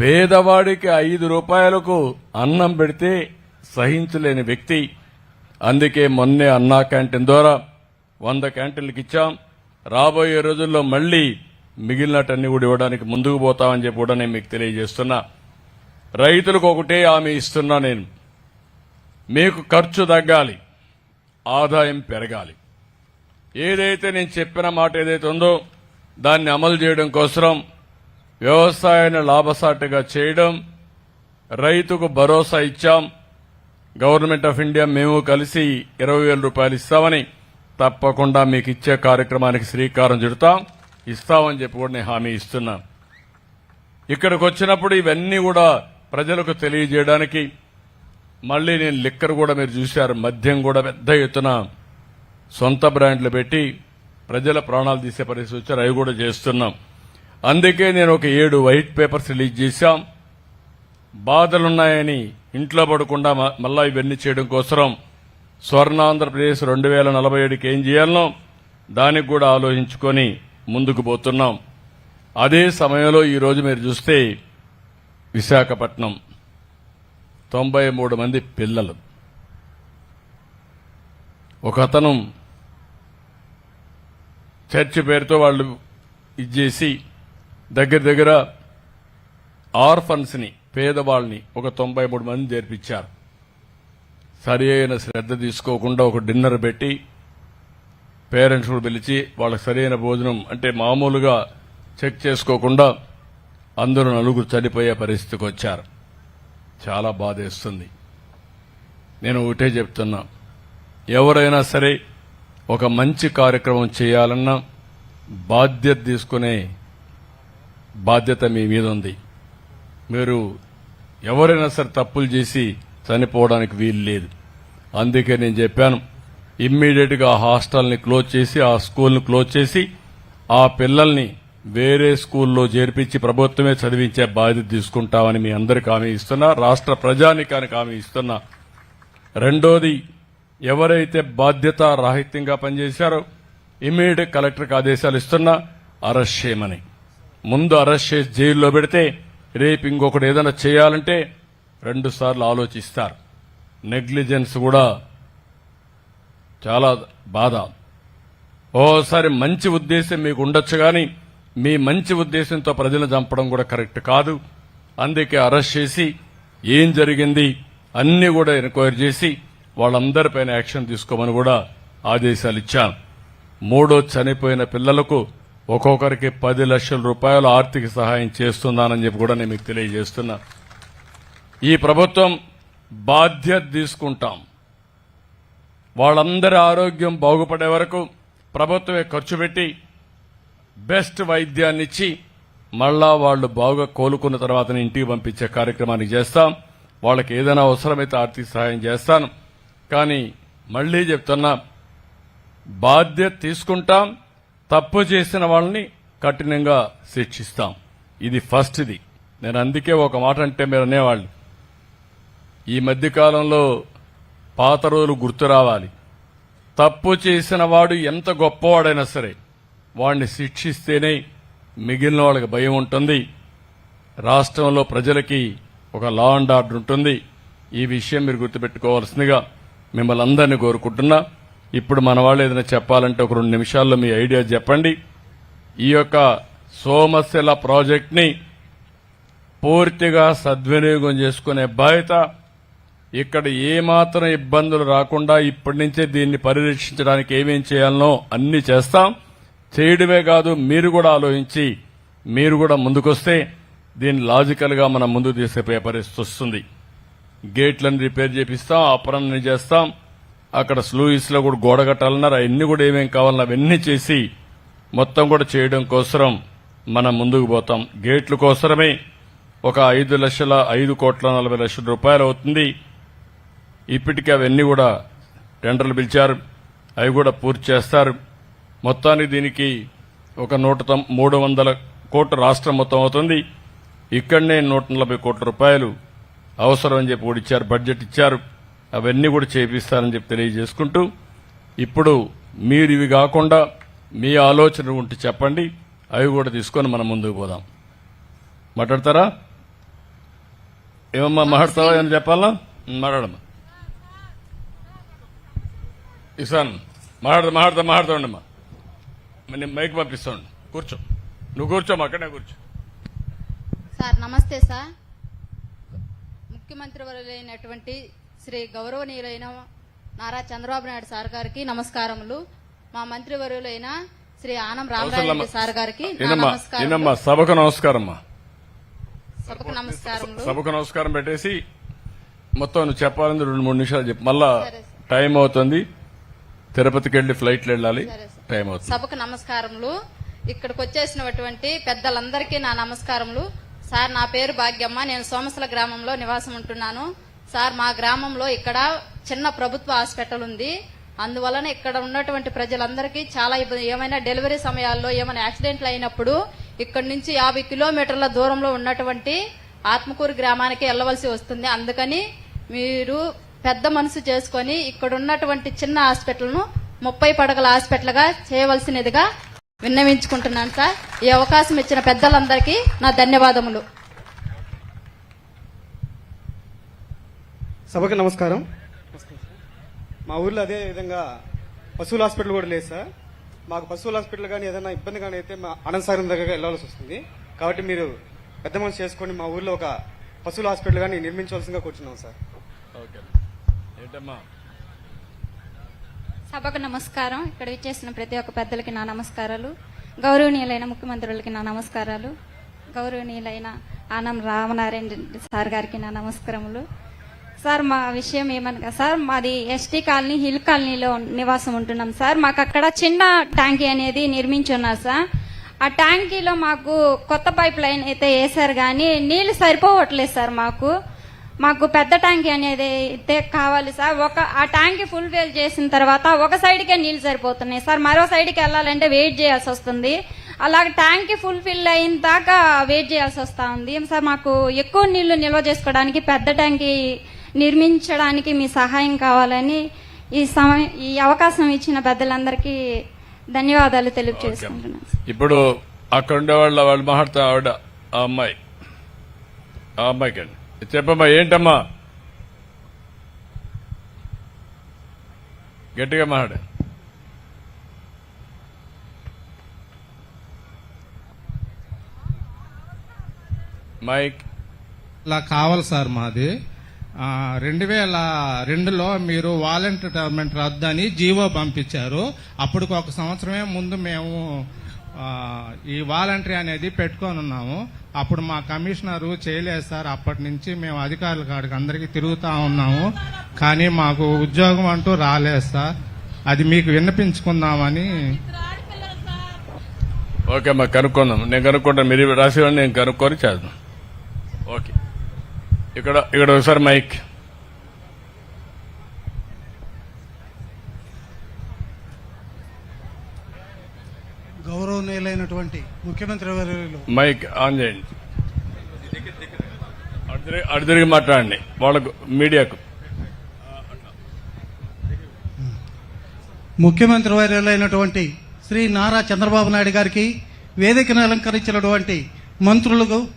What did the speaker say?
పేదవాడికి ఐదు రూపాయలకు అన్నం పెడితే సహించలేని వ్యక్తి. అందుకే మొన్నే అన్నా క్యాంటీన్ ద్వారా వంద క్యాంటీన్లకు ఇచ్చాం. రాబోయే రోజుల్లో మళ్ళీ మిగిలినటన్ని కూడా ఇవ్వడానికి ముందుకు పోతామని చెప్పి కూడా నేను మీకు తెలియజేస్తున్నా. రైతులకు ఒకటే హామీ ఇస్తున్నా నేను. మీకు ఖర్చు తగ్గాలి ఆదాయం పెరగాలి. ఏదైతే నేను చెప్పిన మాట ఏదైతే ఉందో దాన్ని అమలు చేయడం కోసం వ్యవసాయాన్ని లాభసాటిగా చేయడం రైతుకు భరోసా ఇచ్చాం. గవర్నమెంట్ ఆఫ్ ఇండియా మేము కలిసి ఇరవై వేల రూపాయలు ఇస్తామని తప్పకుండా మీకు ఇచ్చే కార్యక్రమానికి శ్రీకారం చుడతాం. ఇస్తామని చెప్పి కూడా నేను హామీ ఇస్తున్నా. ఇక్కడికి వచ్చినప్పుడు ఇవన్నీ కూడా ప్రజలకు తెలియజేయడానికి మళ్ళీ నేను లిక్కర్ కూడా మీరు చూశారు. మద్యం కూడా పెద్ద ఎత్తున సొంత బ్రాండ్లు పెట్టి ప్రజల ప్రాణాలు తీసే పరిస్థితి వచ్చారు అవి కూడా చేస్తున్నాం. అందుకే నేను ఒక ఏడు వైట్ పేపర్స్ రిలీజ్ చేశాం. బాధలున్నాయని ఇంట్లో పడకుండా మ- మళ్ళా ఇవన్నీ చేయడం కోసం స్వర్ణాంధ్రప్రదేశ్ రెండు వేల నలభై ఏడుకి ఏం చేయాలనో దానికి కూడా ఆలోచించుకొని ముందుకు పోతున్నాం. అదే సమయంలో ఈరోజు మీరు చూస్తే విశాఖపట్నం తొంభై మూడు మంది పిల్లలు. ఒక అతను చర్చి పేరుతో వాళ్ళు ఇచ్చేసి దగ్గర దగ్గర ఆర్ఫన్స్ని పేదవాళ్ళని ఒక తొంభై మూడు మంది చేర్పించారు. సరి అయిన శ్రద్ధ తీసుకోకుండా ఒక డిన్నర్ పెట్టి పేరెంట్స్ కూడా పిలిచి వాళ్ళకి సరైన భోజనం అంటే మామూలుగా చెక్ చేసుకోకుండా అందరూ నలుగురు చనిపోయే పరిస్థితికి వచ్చారు. చాలా బాధేస్తుంది నేను ఒకటే చెప్తున్నా. ఎవరైనా సరే ఒక మంచి కార్యక్రమం చేయాలన్నా బాధ్యత తీసుకునే బాధ్యత మీ మీద ఉంది. మీరు ఎవరైనా సరే తప్పులు చేసి చనిపోవడానికి వీలు లేదు. అందుకే నేను చెప్పాను ఇమ్మీడియట్గా ఆ హాస్టల్ని క్లోజ్ చేసి ఆ స్కూల్ని క్లోజ్ చేసి ఆ పిల్లల్ని వేరే స్కూల్లో చేర్పించి ప్రభుత్వమే చదివించే బాధ్యత తీసుకుంటామని మీ అందరికి హామీ ఇస్తున్నా రాష్ట్ర ప్రజానికానికి హామీ ఇస్తున్నా. రెండోది ఎవరైతే బాధ్యత రాహిత్యంగా పనిచేశారో ఇమీడియట్ కలెక్టర్కి ఆదేశాలు ఇస్తున్నా అరెస్ట్ చేయమని. ముందు అరెస్ట్ చేసి జైల్లో పెడితే రేపు ఇంకొకటి ఏదైనా చేయాలంటే రెండు సార్లు ఆలోచిస్తారు. నెగ్లిజెన్స్ కూడా చాలా బాధ. ఓసారి మంచి ఉద్దేశం మీకు ఉండొచ్చు కానీ మీ మంచి ఉద్దేశంతో ప్రజలను చంపడం కూడా కరెక్ట్ కాదు. అందుకే అరెస్ట్ చేసి ఏం జరిగింది అన్ని కూడా ఎంక్వైరీ చేసి వాళ్ళందరిపైన యాక్షన్ తీసుకోమని కూడా ఆదేశాలు ఇచ్చాను మూడో చనిపోయిన పిల్లలకు ఒక్కొక్కరికి పది లక్షల రూపాయలు ఆర్థిక సహాయం చేస్తున్నానని చెప్పి కూడా నేను మీకు తెలియజేస్తున్నా. ఈ ప్రభుత్వం బాధ్యత తీసుకుంటాం. వాళ్ళందరి ఆరోగ్యం బాగుపడే వరకు ప్రభుత్వమే ఖర్చు పెట్టి బెస్ట్ వైద్యాన్ని ఇచ్చి మళ్ళా వాళ్ళు బాగా కోలుకున్న తర్వాత ఇంటికి పంపించే కార్యక్రమాన్ని చేస్తాం. వాళ్ళకి ఏదైనా అవసరమైతే ఆర్థిక సహాయం చేస్తాను. కానీ మళ్ళీ చెప్తున్నా బాధ్యత తీసుకుంటాం. తప్పు చేసిన వాళ్ళని కఠినంగా శిక్షిస్తాం. ఇది ఫస్ట్ ఇది నేను అందుకే ఒక మాట అంటే మీరు అనేవాళ్ళు. ఈ మధ్యకాలంలో పాత రోజులు గుర్తు రావాలి. తప్పు చేసిన వాడు ఎంత గొప్పవాడైనా సరే వాడిని శిక్షిస్తేనే మిగిలిన వాళ్ళకి భయం ఉంటుంది. రాష్ట్రంలో ప్రజలకి ఒక లా అండ్ ఆర్డర్ ఉంటుంది. ఈ విషయం మీరు గుర్తుపెట్టుకోవాల్సిందిగా మిమ్మల్ని అందరినీ కోరుకుంటున్నా. ఇప్పుడు మన వాళ్ళు ఏదైనా చెప్పాలంటే ఒక రెండు నిమిషాల్లో మీ ఐడియా చెప్పండి. ఈ యొక్క సోమశిల ప్రాజెక్ట్ని పూర్తిగా సద్వినియోగం చేసుకునే బాధ్యత ఇక్కడ ఏమాత్రం ఇబ్బందులు రాకుండా ఇప్పటి నుంచే దీన్ని పరిరక్షించడానికి ఏమేం చేయాలనో అన్ని చేస్తాం. చేయడమే కాదు మీరు కూడా ఆలోచించి మీరు కూడా ముందుకొస్తే దీన్ని లాజికల్గా మనం ముందుకు తీసుకుపోయే పరిస్థితి వస్తుంది. గేట్లను రిపేర్ చేపిస్తాం అపరాన్ని చేస్తాం. అక్కడ స్లూయిస్లో కూడా గోడ కట్టాలన్నారు. అవన్నీ కూడా ఏమేమి కావాలన్నా అవన్నీ చేసి మొత్తం కూడా చేయడం కోసరం మనం ముందుకు పోతాం. గేట్ల కోసరమే ఒక ఐదు లక్షల ఐదు కోట్ల నలభై లక్షల రూపాయలు అవుతుంది. ఇప్పటికీ అవన్నీ కూడా టెండర్లు పిలిచారు. అవి కూడా పూర్తి చేస్తారు. మొత్తానికి దీనికి ఒక నూట తొం- మూడు వందల కోట్ల రాష్ట్రం మొత్తం అవుతుంది. ఇక్కడనే నూట నలభై కోట్ల రూపాయలు అవసరం అని చెప్పి కూడా ఇచ్చారు. బడ్జెట్ ఇచ్చారు. అవన్నీ కూడా చేపిస్తారని చెప్పి తెలియజేసుకుంటూ ఇప్పుడు మీరు ఇవి కాకుండా మీ ఆలోచన ఉంటే చెప్పండి అవి కూడా తీసుకొని మనం ముందుకు పోదాం. మాట్లాడతారా? ఏమమ్మా మాట్లాడతావా ఏమని చెప్పాలా? మాట్లాడమ్మా. ఇసాన్ మాట్లాడదా మాట్లాడదా మాట్లాడుతూ ఉండమ్మా. నేను మైక్ పంపిస్తాను కూర్చో. నువ్వు కూర్చోమ్మా అక్కడే కూర్చో. సార్ నమస్తే సార్. ముఖ్యమంత్రి వర్యులైనటువంటి శ్రీ గౌరవనీయులైన నారా చంద్రబాబు నాయుడు సార్ గారికి నమస్కారములు. మా మంత్రివర్యులైన శ్రీ ఆనం రామరాజు సార్ గారికి ఏనమ్మా నమస్కారం సభకు సభకు సభకు నమస్కారం పెట్టేసి మొత్తం నువ్వు చెప్పాలని రెండు మూడు నిమిషాలు చెప్పు. మళ్ళా. టైం అవుతుంది. తిరుపతికి వెళ్ళి ఫ్లైట్లు వెళ్ళాలి. టైం అవుతుంది. సభకు నమస్కారములు. ఇక్కడికి వచ్చేసినటువంటి పెద్దలందరికీ నా నమస్కారములు. సార్ నా పేరు భాగ్యమ్మ. నేను సోమసల గ్రామంలో నివాసం ఉంటున్నాను. సార్ మా గ్రామంలో ఇక్కడ చిన్న ప్రభుత్వ హాస్పిటల్ ఉంది. అందువలన ఇక్కడ ఉన్నటువంటి ప్రజలందరికీ చాలా ఇబ్బంది. ఏమైనా డెలివరీ సమయాల్లో ఏమైనా యాక్సిడెంట్లు అయినప్పుడు ఇక్కడ నుంచి యాభై కిలోమీటర్ల దూరంలో ఉన్నటువంటి ఆత్మకూరు గ్రామానికి వెళ్ళవలసి వస్తుంది. అందుకని మీరు పెద్ద మనసు చేసుకొని ఇక్కడ ఉన్నటువంటి చిన్న హాస్పిటల్ను ముప్పై పడగల హాస్పిటల్గా చేయవలసినదిగా విన్నవించుకుంటున్నాను సార్. ఈ అవకాశం ఇచ్చిన పెద్దలందరికీ నా ధన్యవాదములు. సభకి నమస్కారం. మా ఊర్లో అదే విధంగా పశువుల హాస్పిటల్ కూడా లేదు సార్. మాకు పశువుల హాస్పిటల్ కానీ ఏదైనా ఇబ్బంది కానీ అయితే మా అనంతసాగరం దగ్గర వెళ్ళాల్సి వస్తుంది. కాబట్టి మీరు పెద్ద మనసు చేసుకొని మా ఊర్లో ఒక పశువుల హాస్పిటల్ కానీ నిర్మించవలసిందిగా కూర్చున్నాం సార్. ఓకే. ఏంటమ్మా? సభకు నమస్కారం. ఇక్కడ విచ్చేసిన ప్రతి ఒక్క పెద్దలకి నా నమస్కారాలు. గౌరవనీయులైన ముఖ్యమంత్రులకి నా నమస్కారాలు. గౌరవనీయులైన ఆనం రామనారాయణ సార్ గారికి నా నమస్కారములు. సార్ మా విషయం ఏమనగా సార్ మాది ఎస్టీ కాలనీ హిల్ కాలనీలో నివాసం ఉంటున్నాం సార్. మాకు అక్కడ చిన్న ట్యాంకీ అనేది నిర్మించున్నారు సార్. ఆ ట్యాంకీలో మాకు కొత్త పైప్ లైన్ అయితే వేశారు కానీ నీళ్ళు సరిపోవట్లేదు సార్ మాకు. మాకు పెద్ద ట్యాంకీ అనేది అయితే కావాలి సార్. ఒక ఆ ట్యాంకీ ఫుల్ ఫిల్ చేసిన తర్వాత ఒక సైడ్కే నీళ్ళు సరిపోతున్నాయి సార్. మరో సైడ్కి వెళ్ళాలంటే వెయిట్ చేయాల్సి వస్తుంది. అలాగే ట్యాంకీ ఫుల్ ఫిల్ అయిన దాకా వెయిట్ చేయాల్సి వస్తూ ఉంది. సార్ మాకు ఎక్కువ నీళ్ళు నిల్వ చేసుకోవడానికి పెద్ద ట్యాంకీ నిర్మించడానికి మీ సహాయం కావాలని ఈ సమయం ఈ అవకాశం ఇచ్చిన పెద్దలందరికీ ధన్యవాదాలు తెలియజేసుకుంటున్నాను. ఇప్పుడు అక్కడ ఉండే వాళ్ళ వాళ్ళు మాట్లాడుతా ఆవిడ ఆ అమ్మాయి. ఆ అమ్మాయికి అండి చెప్పమ్మా ఏంటమ్మా? గట్టిగా మాట్లాడు. మైక్. ఇలా కావాలి సార్ మాది. రెండు వేల రెండులో మీరు వాలంటీర్ రిటైర్మెంట్ రద్దని జీవో పంపించారు. అప్పటికి ఒక సంవత్సరమే ముందు మేము ఈ వాలంటరీ అనేది పెట్టుకొని ఉన్నాము. అప్పుడు మా కమిషనరు చేయలేదు సార్. అప్పటి నుంచి మేము అధికారుల కాడికి అందరికీ తిరుగుతూ ఉన్నాము. కానీ మాకు ఉద్యోగం అంటూ రాలేదు సార్. అది మీకు విన్నపించుకుందామని ఓకే మా కనుక్కుందాం. నేను కనుక్కుంటాను మీరు రాసేవాడిని నేను కనుక్కొని చేద్దాం. ఓకే. ఇక్కడ ఇక్కడ ఒకసారి మైక్. గౌరవనీయులైనటువంటి ముఖ్యమంత్రి వర్యులు. మైక్ ఆన్ చేయండి. అటు తిరిగి- అటు తిరిగి మాట్లాడండి. వాళ్ళకు మీడియాకు. ముఖ్యమంత్రి వర్యులైనటువంటి శ్రీ నారా చంద్రబాబు నాయుడు గారికి వేదికను అలంకరించినటువంటి మంత్రులకు